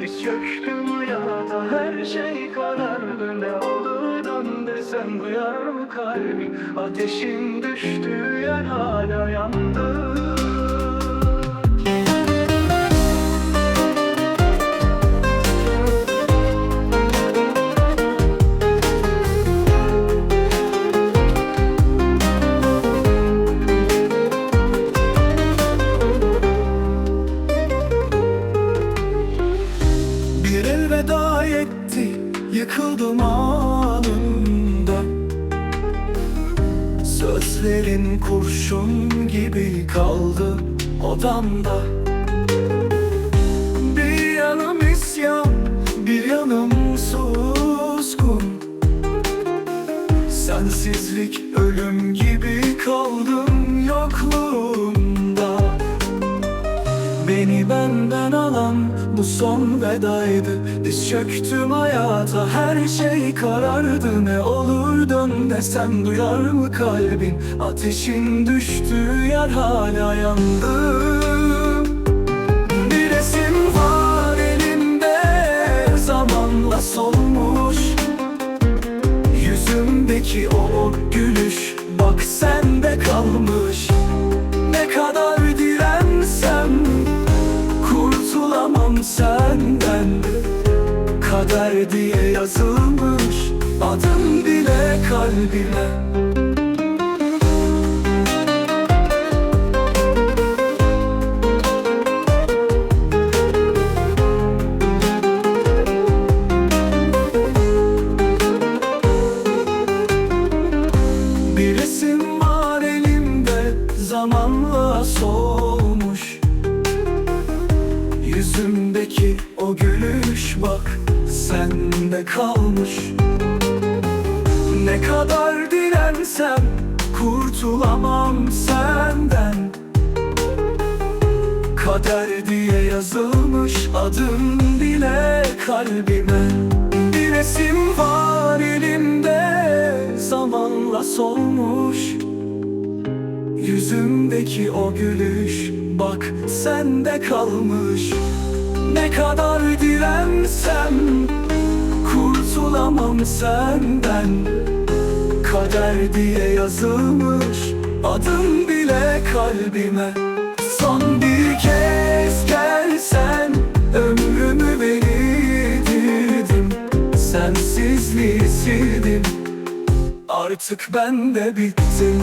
Diz çöktüm hayata her şey karardı. Ne olur dön desem duyar mı kalbim Ateşin düştüğü yer Yıkıldım anında. Sözlerin kurşun gibi kaldı odamda. Bir yanım isyan Bir yanım suskun Sensizlik ölüm gibi kaldım yokluğunda Beni benden alan bu son vedaydı. Diz çöktüm hayata her şey karardı. Ne olur dön desem duyar mı kalbin? Ateşin düştüğü yer hala yandı. Bir resim var elimde zamanla solmuş. Yüzümdeki o kurtulamam senden Kader diye yazılmış adım bile kalbime. Bir resim var elimde zamanla solmuş Yüzümdeki o gülüş bak sende kalmış. Ne kadar dirensem kurtulamam senden. Kader diye yazılmış adım bile kalbime. Bir resim var elimde zamanla solmuş. Yüzümdeki o gülüş bak sende kalmış. Ne kadar dirensem kurtulamam senden. Kader diye yazılmış adım bile kalbime. Son bir kez gelsen ömrümü verirdim Sensizliği sildim. Artık ben de bittim